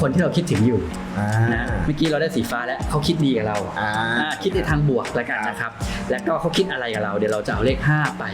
คนที่เราคิดถึงอยู่อ่า นะเมื่อกี้เราได้สีฟ้าแล้วเขาคิดดีกับเราอ่า อ่าคิดในทางบวกแล้วกันนะครับ แล้วก็เขาคิดอะไรกับเรา เดี๋ยวเราจะเอาเลข 5 ไป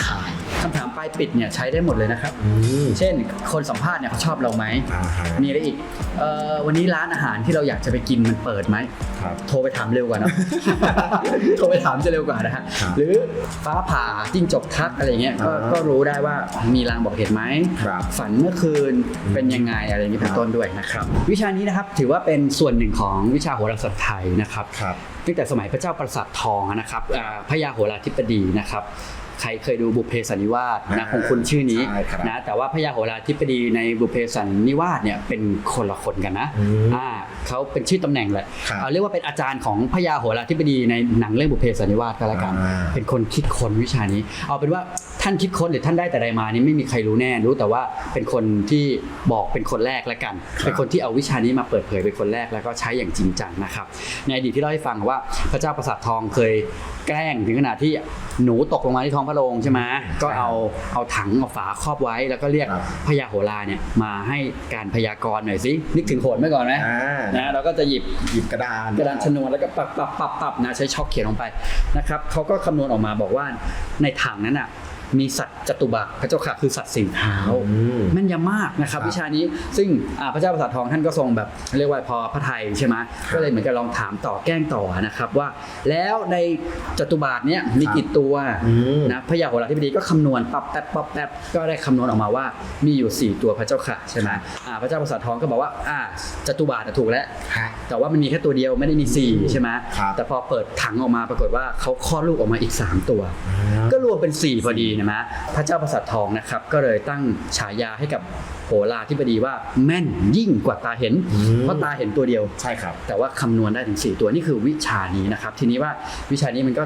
ทาย คำถามปลายปิดเนี่ยใช้ได้หมดเลยนะครับอืมเช่นคนสัมภาษณ์เนี่ยเขาชอบเราไหมอ่าฮะมีอะไรอีกเอ่อวันนี้ร้านอาหารที่เราอยากจะไปกินมันเปิดไหม ครับ โทรไปถามเร็วกว่าเนอะโทรไปถามจะเร็วกว่านะฮะ ครับหรือฟ้าผ่าจิ้งจกทักอะไรเงี้ย ก็อ่าก็รู้ได้ว่ามีลางบอกเหตุไหม ครับฝันเมื่อคืนเป็นยังไงอะไรอย่างนี้เป็นต้นด้วยนะครับ วิชานี้นะครับถือว่าเป็นส่วนหนึ่งของวิชาโหราศาสตร์ไทยนะครับ ครับ ตั้งแต่สมัยพระเจ้าปราสาททองนะครับอ่าพระยาโหราธิปดีนะครับ ใครเคยดูบุพเพสันนิวาสนะคงคุ้นชื่อนี้ใช่ครับนะแต่ว่าพระยาโหราธิปดีในบุพเพสันนิวาสเนี่ยเป็นคนละคนกันนะอืมอ่าเขาเป็นชื่อตำแหน่งแหละครับเอาเรียกว่าเป็นอาจารย์ของพระยาโหราธิบดีในหนังเรื่องบุพเพสันนิวาสก็แล้วกัน อ่า เป็นคนคิดค้นวิชานี้ เอาเป็นว่า ท่านคิดค้นหรือท่านได้แต่ใดมานี่ไม่มีใครรู้แน่รู้แต่ว่าเป็นคนที่บอกเป็นคนแรกแล้วกัน เป็นคนที่เอาวิชานี้มาเปิดเผยเป็นคนแรกแล้วก็ใช้อย่างจริงจังนะครับในอดีตที่เล่าให้ฟังว่าพระเจ้าประสาททองเคยแกล้งถึงขนาดที่หนูตกลงมาที่ท้องพระโรงใช่ไหมก็เอาเอาถังเอาฝาครอบไว้ แล้วก็เรียกครับพญาโหราเนี่ยมาให้การพยากรณ์หน่อยสินึกถึงโหนไหมก่อนไหมอ่านะเราก็จะหยิบหยิบกระดานกระดานชนวนแล้วก็ปับปับปับปับนะใช้ช็อคเขียนลงไปนะครับเขาก็คำนวณออกมาบอกว่าในถังนั้นอะ มีสัตว์จตุบะพระเจ้าค่ะคือสัตว์สี่เท้าอืมแม่นยำมากนะครับครับวิชานี้ซึ่งอ่าพระเจ้าประสาททองท่านก็ทรงแบบเรียกว่าพอพระไทยใช่ไหมก็เลยเหมือนกับลองถามต่อแกล้งต่อนะครับว่า แล้วในจตุบาทเนี้ยมีกี่ตัวอืมนะพระยาโหราธิบดีก็คำนวณปับแป๊บปับแป๊บก็ได้คำนวณออกมาว่ามีอยู่สี่ตัวพระเจ้าค่ะใช่ไหมอ่าพระเจ้าประสาททองก็บอกว่าอ่าจตุบาทอะถูกแล้วฮะแต่ว่ามันมีแค่ตัวเดียวไม่ได้มี 4 ใช่ไหมครับแต่พอเปิดถังออกมาปรากฏว่าเขาคลอดลูกออกมาอีก 3 ตัว ก็รวมเป็น 4 พอดีนะมะพระเจ้าประสาททองนะครับก็เลยตั้งฉายาให้กับโหราธิบดีว่าแม่นยิ่งกว่าตาเห็นอืมเพราะตาเห็นตัวเดียว ใช่ครับ แต่ว่าคำนวณได้ถึง 4 ตัวนี่คือวิชานี้นะครับ ทีนี้ว่าวิชานี้มันก็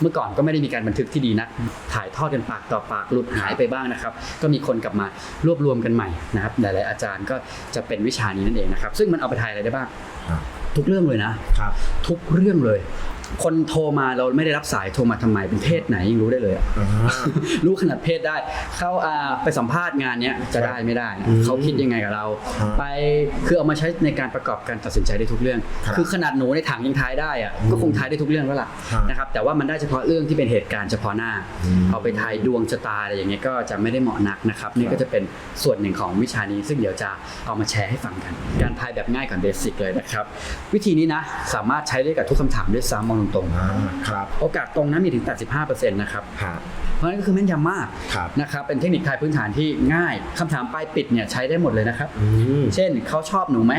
เมื่อก่อนก็ไม่ได้มีการบันทึกที่ดีนะถ่ายทอดกันปากต่อปากหลุดหายไปบ้างนะครับ ก็มีคนกลับมารวบรวมกันใหม่นะครับหลายๆอาจารย์ก็จะเป็นวิชานี้นั่นเองนะครับ ซึ่งมันเอาไปถ่ายอะไรได้บ้างครับทุกเรื่องเลยนะครับทุกเรื่องเลย คนโทรมาเราไม่ได้รับสายโทรมาทำไมเป็นเพศไหนยังรู้ได้เลยอะอ่ารู้ขนาดเพศได้ เข้าอ่าไปสัมภาษณ์งานเนี้ยจะได้ไม่ได้อืมเขาคิดยังไงกับเรา ฮะไปคือเอามาใช้ในการประกอบการตัดสินใจได้ทุกเรื่อง ครับคือขนาดหนูในถังยังทายได้อะอืมก็คงทายได้ทุกเรื่องแล้วล่ะฮะนะครับแต่ว่ามันได้เฉพาะเรื่องที่เป็นเหตุการณ์เฉพาะหน้า อืม เอาไปทายดวงชะตาอะไรอย่างเงี้ยก็จะไม่ได้เหมาะนักนะครับนี่ก็จะเป็นส่วนหนึ่งของวิชานี้ ซึ่งเดี๋ยวจะเอามาแชร์ให้ฟังกัน การทายแบบง่ายก่อนเบสิกเลยนะครับวิธีนี้นะสามารถใช้ได้กับทุกคำถามด้วยซ้ำมองตรงๆอ่าครับ โอกาสตรงนั้นมีถึง 85%นะครับฮะเพราะฉะนั้นก็คือแม่นยำมากครับนะครับเป็นเทคนิคทายพื้นฐานที่ง่ายคำถามปลายปิดเนี่ยใช้ได้หมดเลยนะครับอืมเช่นเขาชอบหนูไหม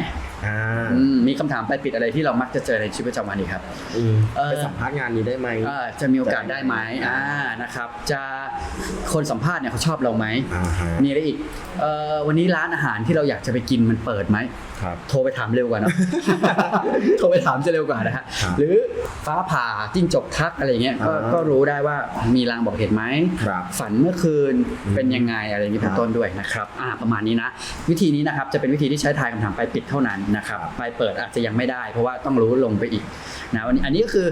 อ่าอืมมีคำถามปลายปิดอะไรที่เรามักจะเจอในชีวิตประจำวันนี้ครับ อืมเอ่อไปสัมภาษณ์งานนี้ได้ไหมอ่าจะมีโอกาสได้ไหมอ่านะครับ จะคนสัมภาษณ์เนี่ยเขาชอบเราไหมอ่าฮะ มีอะไรอีกเอ่อวันนี้ร้านอาหารที่เราอยากจะไปกินมันเปิดไหม ครับ โทรไปถามเร็วกว่าเนอะ โทรไปถามจะเร็วกว่านะฮะ ครับหรือฟ้าผ่าจิ้งจกทักอะไรเงี้ย ก็อ่าก็รู้ได้ว่ามีลางบอกเหตุไหม ครับฝันเมื่อคืนอืมเป็นยังไงอะไรอย่างนี้เป็ครันบต้นด้วยนะครับ อ่า ประมาณนี้นะ วิธีนี้นะครับจะเป็นวิธีที่ใช้ทายคำถามไปลายปิดเท่านั้นนะครับครับไปลายเปิดอาจจะยังไม่ได้ เพราะว่าต้องรู้ลงไปอีกนะวันนี้อันนี้ก็คือ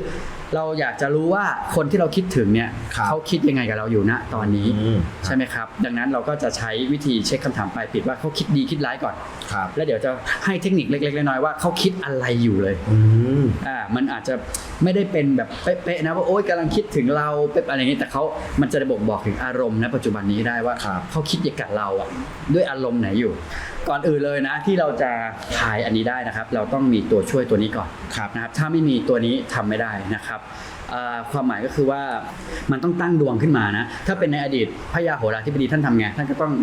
เราอยากจะรู้ว่าคนที่เราคิดถึงเนี่ยครับเขาคิดยังไงกับเราอยู่ณตอนนี้อืม ใช่ไหมครับ ดังนั้นเราก็จะใช้วิธีเช็คคำถามปลายปิดว่าเขาคิดดีคิดร้ายก่อน ครับ แล้วเดี๋ยวจะให้เทคนิคเล็กๆน้อยๆว่าเขาคิดอะไรอยู่เลย อืม อ่ามันอาจจะไม่ได้เป็นแบบเป๊ะๆนะว่าโอ๊ยกำลังคิดถึงเราเป๊ะอะไรอย่างนี้แต่เขามันจะบ่งบอกถึงอารมณ์ณปัจจุบันนี้ได้ว่าครับ เขาคิดอย่างกับเราอะด้วยอารมณ์ไหนอยู่ ก่อนอื่นเลยนะ ที่เราจะทายอันนี้ได้นะครับ เราต้องมีตัวช่วยตัวนี้ก่อนครับนะครับ ถ้าไม่มีตัวนี้ทำไม่ได้นะครับอ่าความหมายก็คือว่ามันต้องตั้งดวงขึ้นมานะ ถ้าเป็นในอดีตพระยาโหราธิบดีท่านทำไงท่านก็ต้อง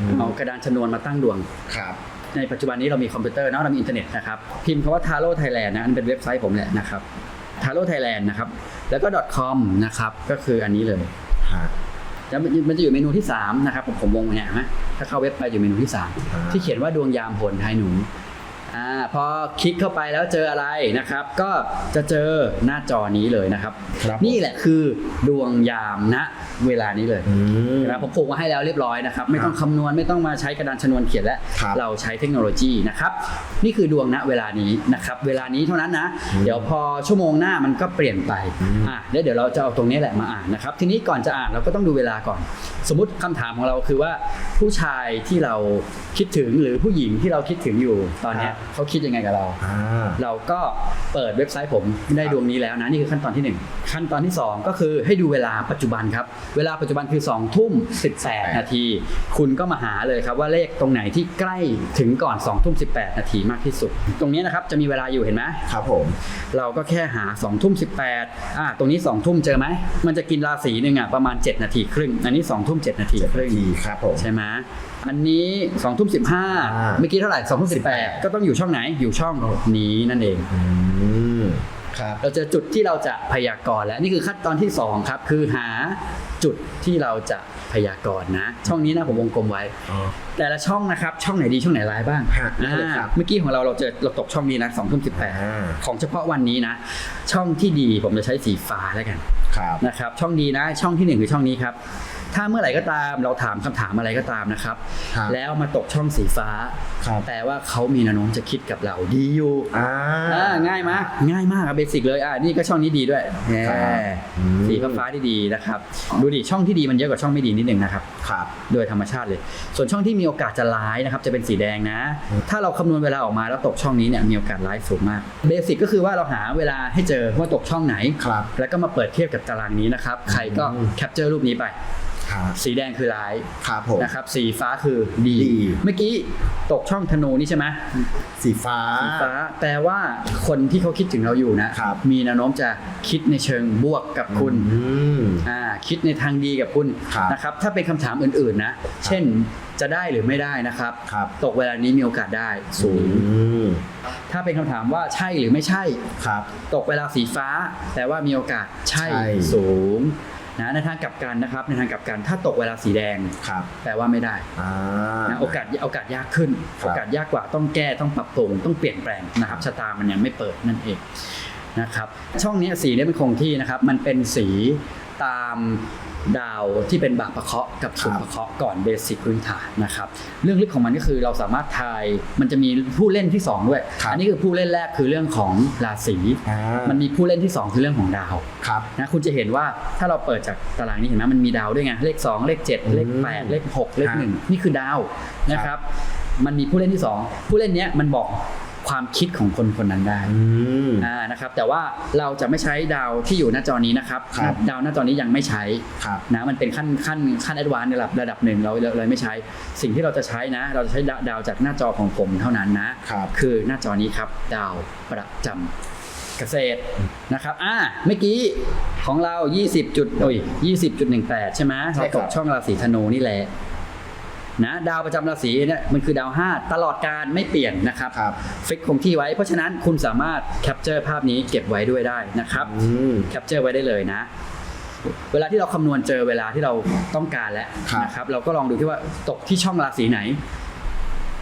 อืมเอากระดานชนวนมาตั้งดวงครับในปัจจุบันนี้เรามีคอมพิวเตอร์เนาะเรามีอินเทอร์เน็ตนะครับ พิมพ์คำว่า Taro Thailand นะอันเป็นเว็บไซต์ผมแหละนะครับ Taro Thailand นะครับ แล้วก็ .com นะครับ ก็คืออันนี้เลยฮะแล้วมันมันจะอยู่เมนูที่ 3 นะครับ ผมผมวงไว้เนี่ยเห็นไหม ถ้าเข้าเว็บไปอยู่เมนูที่อ่า3ที่เขียนว่าดวงยามผลทายหนู อ่าพอคลิกเข้าไปแล้วเจออะไรนะครับ ก็จะเจอหน้าจอนี้เลยนะครับ ครับนี่แหละคือดวงยามณเวลานี้เลย อืม นะครับผมผูกมาให้แล้วเรียบร้อยนะครับ ไม่ต้องคำนวณไม่ต้องมาใช้กระดานชนวนเขียนแล้ว ครับเราใช้เทคโนโลยีนะครับ นี่คือดวงณเวลานี้นะครับ เวลานี้เท่านั้นนะอืมเดี๋ยวพอชั่วโมงหน้ามันก็เปลี่ยนไปอืมอะแล้วเดี๋ยวเราจะเอาตรงนี้แหละมาอ่านนะครับ ทีนี้ก่อนจะอ่านเราก็ต้องดูเวลาก่อน สมมติคำถามของเราคือว่าผู้ชายที่เราคิดถึงหรือผู้หญิงที่เราคิดถึงอยู่ตอนเนี้ยเขาคิดยังไงกับเรา อ่า เราก็เปิดเว็บไซต์ผมได้ดวงนี้แล้วนะนี่คือขั้นตอนที่1ขั้นตอนที่2ก็คือให้ดูเวลาปัจจุบันครับเวลาปัจจุบันคือ2ทุ่ม18นาที คุณก็มาหาเลยครับว่าเลขตรงไหนที่ใกล้ถึงก่อน2ทุ่ม18นาทีมากที่สุด ตรงนี้นะครับจะมีเวลาอยู่เห็นไหมครับผม เราก็แค่หา2ทุ่ม18อ่าตรงนี้2ทุ่มเจอไหมมันจะกินราศีหนึ่งอะประมาณ 7 นาทีครึ่ง อันนี้2ทุ่ม7นาทีครึ่ง ดีครับผม ใช่ไหม อันนี้2องทุ่มสิอ่า เมื่อกี้เท่าไหร่2ทุ่มสิก็ต้องอยู่ช่องไหนอยู่ช่องนี้นั่นเอง อืม ครับ เราเจอจุดที่เราจะพยากรณ์แล้วนี่คือขั้นตอนที่2ครับ คือหาจุดที่เราจะพยากรณ์นะ ช่องนี้นะผมวงกลมไว้อ๋อแต่ละช่องนะครับ ช่องไหนดีช่องไหนร้ายบ้างฮะได้เลยครับ อ่าเมื่อกี้ของเราเราเจอเราตกช่องนี้นะสองทุ่มสิบแปดอ่าของเฉพาะวันนี้นะ ช่องที่ดีผมจะใช้สีฟ้าแล้วกันครับ นะครับ ช่องดีนะ ช่องที่หนึ่งคือช่องนี้ครับ ถ้าเมื่อไหร่ก็ตามเราถามคำถามอะไรก็ตามนะครับ ครับแล้วมาตกช่องสีฟ้า ครับ แปลว่าเขามีแนวโน้มจะคิดกับเราดีอยู่อ่า อ่าง่ายมากง่ายมากอะเบสิกเลยอ่านี่ก็ช่องนี้ดีด้วยแหมครับอืม สีฟ้าๆที่ดีนะครับ ดูดิช่องที่ดีมันเยอะกว่าช่องไม่ดีนิดนึงนะครับ ครับ โดยธรรมชาติเลย ส่วนช่องที่มีโอกาสจะร้ายนะครับจะเป็นสีแดงนะ ถ้าเราคำนวณเวลาออกมาแล้วตกช่องนี้เนี่ยมีโอกาสร้ายสูงมาก เบสิกก็คือว่าเราหาเวลาให้เจอว่าตกช่องไหน ครับแล้วก็มาเปิดเทียบกับตารางนี้นะครับ ใครก็อืม แคปเจอร์รูปนี้ไป ครับสีแดงคือร้ายครับผมนะครับ สีฟ้าคือดี ดี เมื่อกี้ตกช่องธนูนี่ใช่ไหมสีฟ้า สีฟ้าแปลว่าคนที่เขาคิดถึงเราอยู่นะครับ มีแนวโน้มจะคิดในเชิงบวกกับคุณ อืม อ่าคิดในทางดีกับคุณครับนะครับ ถ้าเป็นคำถามอื่นๆนะ เช่นจะได้หรือไม่ได้นะครับ ครับ ตกเวลานี้มีโอกาสได้สูง อืมถ้าเป็นคำถามว่าใช่หรือไม่ใช่ ครับ ตกเวลาสีฟ้าแปลว่ามีโอกาสใช่ใช่ สูง นะในทางกลับกันนะครับในทางกลับกันถ้าตกเวลาสีแดงครับแปลว่าไม่ได้อ่านะโอกาสโอกาสยากขึ้นครับโอกาสยากกว่าต้องแก้ต้องปรับปรุงต้องเปลี่ยนแปลงนะครับชะตามันยังไม่เปิดนั่นเองนะครับช่องนี้สีเนี้มันคงที่นะครับมันเป็นสีตาม ดาวที่เป็นบาปประเคราะห์กับสุภประเคราะห์ก่อนเบสิกพื้นฐานนะครับเรื่องลึกของมันก็คือเราสามารถทายมันจะมีผู้เล่นที่สองด้วย ครับอันี้คือผู้เล่นแรกคือเรื่องของราศีอ่ามันมีผู้เล่นที่สองคือเรื่องของดาวครับ นะคุณจะเห็นว่าถ้าเราเปิดจากตารางนี้เห็นไหมมันมีดาวด้วยไงเลข 2 เลข 7 เลขอืม8เลข 6 เลขครับ1นี่คือดาวนะครับ มันมีผู้เล่นที่ 2 ผู้เล่นเนี้ยมันบอก ความคิดของคนคนนั้นได้อืม อ่านะครับ แต่ว่าเราจะไม่ใช้ดาวที่อยู่หน้าจอนี้นะครับ ครับ ดาวหน้าจอนี้ยังไม่ใช้ ครับ นะมันเป็นขั้นขั้นขั้นแอดวานซ์ในระดับระดับหนึ่งเราเราเลยไม่ใช้ สิ่งที่เราจะใช้นะ เราจะใช้ดาวดาวจากหน้าจอของผมเท่านั้นนะครับ คือหน้าจอนี้ครับ ดาวประจำเกษตรนะครับอ่าเมื่อกี้ของเรา 20จุดโอ้ย20.18 ใช่ไหมใช่เราครัตบกช่องราศีธนูนี่แหละ นะดาวประจำราศีเนี่ยมันคือดาว 5 ตลอดการไม่เปลี่ยนนะครับครับ ฟิกคงที่ไว้เพราะฉะนั้นคุณสามารถแคปเจอร์ภาพนี้เก็บไว้ด้วยได้นะครับอืม แคปเจอร์ไว้ได้เลยนะ เวลาที่เราคำนวณเจอเวลาที่เราต้องการแล้วครับ นะครับเราก็ลองดูที่ว่าตกที่ช่องราศีไหน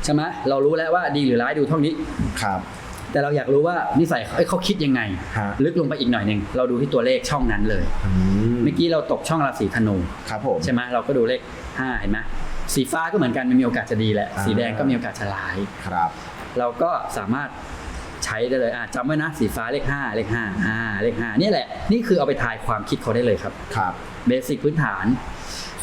ใช่ไหมเรารู้แล้วว่าดีหรือร้ายดูเท่านี้ ครับ แต่เราอยากรู้ว่านิสัยเอ้ยเขาคิดยังไง ฮะ ลึกลงไปอีกหน่อยหนึ่งเราดูที่ตัวเลขช่องนั้นเลยอืมเมื่อกี้เราตกช่องราศีธนู ครับผม ใช่ไหมเราก็ดูเลขห้าเห็นไหม สีฟ้าก็เหมือนกันมันมีโอกาสจะดีแหละอ่าสีแดงก็มีโอกาสจะร้าย ครับ เราก็สามารถใช้ได้เลยอะจำไว้นะสีฟ้าเลขห้าเลขห้าอ่าเลขห้านี่แหละ นี่คือเอาไปทายความคิดเขาได้เลยครับ ครับ เบสิกพื้นฐาน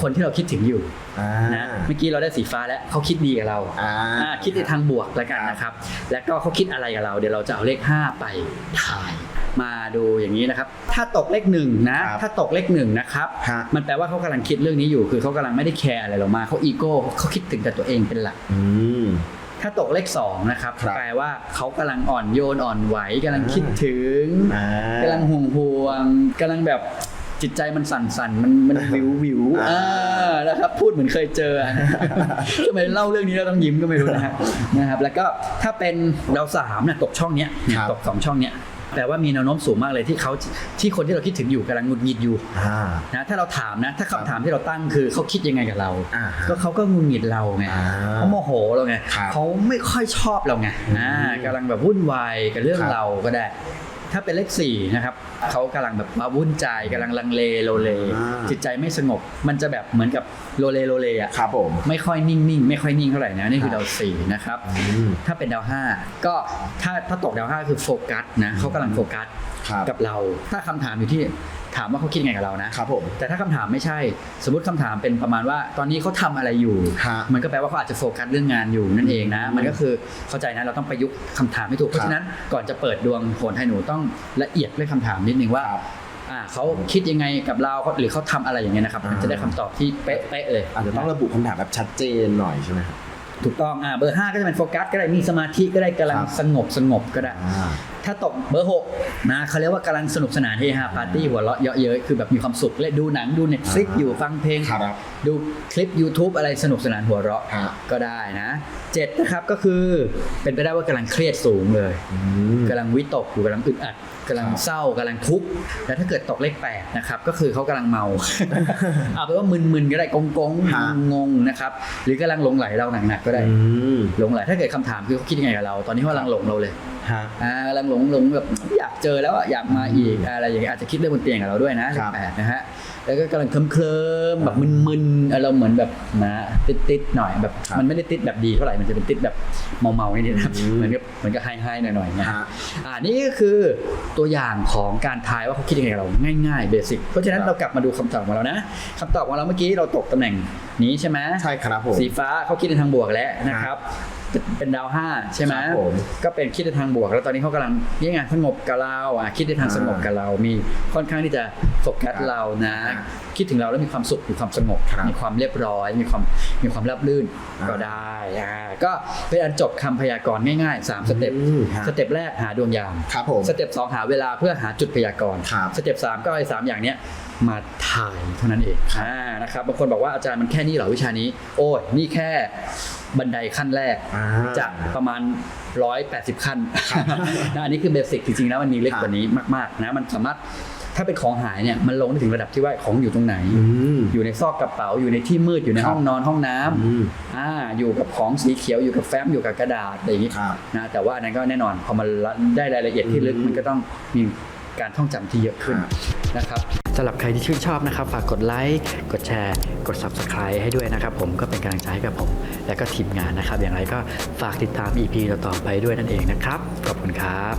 คนที่เราคิดถึงอยู่อ่านะเมื่อกี้เราได้สีฟ้าแล้วเขาคิดดีกับเราอ่าอ่าคิดในทางบวกแล้วกันนะครับ แล้วก็เขาคิดอะไรกับเรา เดี๋ยวเราจะเอาเลข 5 ไปทาย มาดูอย่างนี้นะครับ ถ้าตกเลขหนึ่งนะ ครับถ้าตกเลขหนึ่งนะครับ ฮะ มันแปลว่าเขากำลังคิดเรื่องนี้อยู่ คือเขากำลังไม่ได้แคร์อะไรเรามากเขาอีโก้เขาคิดถึงแต่ตัวเองเป็นหลัก อืม ถ้าตกเลขสองนะครับครับแปลว่าเขากำลังอ่อนโยนอ่อนไหวกำลังคิดถึงอ่ากำลังห่วงห่วงกำลังแบบจิตใจมันสั่นสั่นๆมันมันวิววิวอ่าอ่านะครับ พูดเหมือนเคยเจอทำไมเล่าเรื่องนี้แล้วต้องยิ้มก็ไม่รู้นะฮะนะครับ แล้วก็ถ้าเป็นดาวสามเนี่ยตกช่องเนี้ยเนี่ยครับ ตกสองช่องเนี้ย แต่ว่ามีแนวโน้มสูงมากเลยที่เขาที่คนที่เราคิดถึงอยู่กำลังหงุดหงิดอยู่อ่า นะถ้าเราถามนะถ้าคำถามที่เราตั้งคือเขาคิดยังไงกับเรา อ่าฮะก็เขาก็หงุดหงิดเราไงอ่าเขาโมโหเราไงครับเขาไม่ค่อยชอบเราไงอืมอ่ากำลังแบบวุ่นวายกับเรื่องครับ เราก็ได้ ถ้าเป็นเลขสี่นะครับเขากำลังแบบมาวุ่นใจกำลังลังเลโลเลอ่าจิตใจไม่สงบ มันจะแบบเหมือนกับโลเลโลเลอะครับผมไม่ค่อยนิ่งๆไม่ค่อยนิ่งเท่าไหร่นะนี่คือดาวสี่นะครับอืมถ้าเป็นดาวห้าก็ถ้าถ้าตกดาวห้าคือโฟกัสนะเขากำลังโฟกัสครับกับเรา ถ้าคำถามอยู่ที่ ถามว่าเขาคิดยังไงกับเรานะครับผม แต่ถ้าคำถามไม่ใช่ สมมติคำถามเป็นประมาณว่า ตอนนี้เขาทำอะไรอยู่ ฮะมันก็แปลว่าเขาอาจจะโฟกัสเรื่องงานอยู่นั่นเองนะ มันก็คือเข้าใจนะเราต้องประยุกต์คำถามให้ถูก เพราะฉะนั้นก่อนจะเปิดดวงโหนให้หนูต้องละเอียดเรื่องคำถามนิดนึงว่าครับอ่าเขาคิดยังไงกับเราเขาหรือเขาทำอะไรอย่างเงี้ยนะครับอ่ามันจะได้คำตอบที่เป๊ะๆเลย อาจจะต้องระบุคำถามแบบชัดเจนหน่อยใช่ไหมครับ ถูกต้องอ่าเบอร์ห้าก็จะเป็นโฟกัสก็ได้มีสมาธิก็ได้กำลังครับ สงบสงบก็ได้ อ่า ถ้าตกเบอร์หกนะเขาเรียกว่ากำลังสนุกสนานเฮฮาปาร์ตี้หัวเราะเยาะเย้ยคือแบบมีความสุขเล่นดูหนังดูเน็ตฟลิกอ่าอยู่ฟังเพลง ครับ ดูคลิป YouTube อะไรสนุกสนานหัวเราะฮะ ก็ได้นะเจ็ดนะครับก็คือเป็นไปได้ว่ากำลังเครียดสูงเลย อืม กำลังวิตกอยู่กำลังอึดอัดกำลังครับเศร้ากำลังทุกข์แต่ถ้าเกิดตกเลขแปดนะครับก็คือเขากำลังเมาเอาเป็นว่ามึนๆก็ได้กงกงฮะงงๆนะครับหรือกำลังหลงไหลเราหนักๆก็ได้อืมหลงไหลถ้าเกิดคำถามคือเขาคิดยังไงกับเรา ตอนนี้เขากำลังหลงเราเลยฮะอ่ากำลังหลงหลงแบบอยากเจอแล้วอะอยากมาอีกอะไรอย่างเงี้ยอาจจะคิดเรื่องบนเตียงกับเราด้วยนะครับเลขแปดนะฮะแล้วก็กำลังเคลิ้มเคลิมๆแบบมึนๆอารมณ์เหมือนแบบนะติดติดๆหน่อยแบบครับมันไม่ได้ติดแบบดีเท่าไหร่มันจะเป็นติดแบบเมาๆนิดๆนะครับอืมเหมือนกับเหมือนกับไฮๆหน่อยๆนะฮะอ่านี่ก็คือตัวอย่างของการทายว่าเขาคิดยังไงกับเราง่ายๆเบสิกเพราะฉะนั้นครับเรากลับมาดูคำตอบของเรานะคำตอบของเราเมื่อกี้เราตกตำแหน่งนี้ใช่ไหมใช่ครับผมสีฟ้าเขาคิดในทางบวกแล้วนะครับ เป็นเป็นดาวห้าใช่ไหมครับผมก็เป็นคิดในทางบวก แล้วตอนนี้เขากำลังยังไงสงบกับเราอะคิดในทางอ่าสงบกับเรา มีค่อนข้างที่จะโฟกัสครับเรานะครับคิดถึงเราแล้วมีความสุขมีความสงบครับมีความเรียบร้อย มีความมีความราบรื่นอ่าก็ได้อ่าก็เป็นอันจบคำพยากรณ์ง่ายๆสามสเต็ปอืมฮะสเต็ปแรกหาดวงยามครับผมสเต็ปสองหาเวลาเพื่อหาจุดพยากรณ์ครับสเต็ปสามก็ไอ้สามอย่างเนี้ยมาถ่ายเท่านั้นเองอ่านะครับบางคนบอกว่าอาจารย์มันแค่นี้เหรอวิชานี้ โอ้ยนี่แค่ บันไดขั้นแรกอ่า จากประมาณ 180 ขั้นนะอันนี้คือเบสิกจริงๆแล้วมันมีเล็กกว่านี้มากๆนะมันสามารถถ้าเป็นของหายเนี่ยมันลงได้ถึงระดับที่ว่าของอยู่ตรงไหน อืม อยู่ในซอกกระเป๋าอยู่ในที่มืดอยู่ในครับ ห้องนอนห้องน้ำอืม อ่าอยู่กับของสีเขียวอยู่กับแฟ้มอยู่กับกระดาษอะไรอย่างนี้ครับนะแต่ว่าอันนั้นก็แน่นอนพอมันได้รายละเอียดที่ลึกอืม มันก็ต้องมีการท่องจำที่เยอะขึ้นครับนะครับ สำหรับใครที่ชื่นชอบนะครับ ฝากกดไลค์ กดแชร์ กด Subscribe ให้ด้วยนะครับผมก็เป็นกำลังใจให้กับผม และก็ทีมงานนะครับ อย่างไรก็ฝากติดตาม EP ต่อๆไปด้วยนั่นเองนะครับ ขอบคุณครับ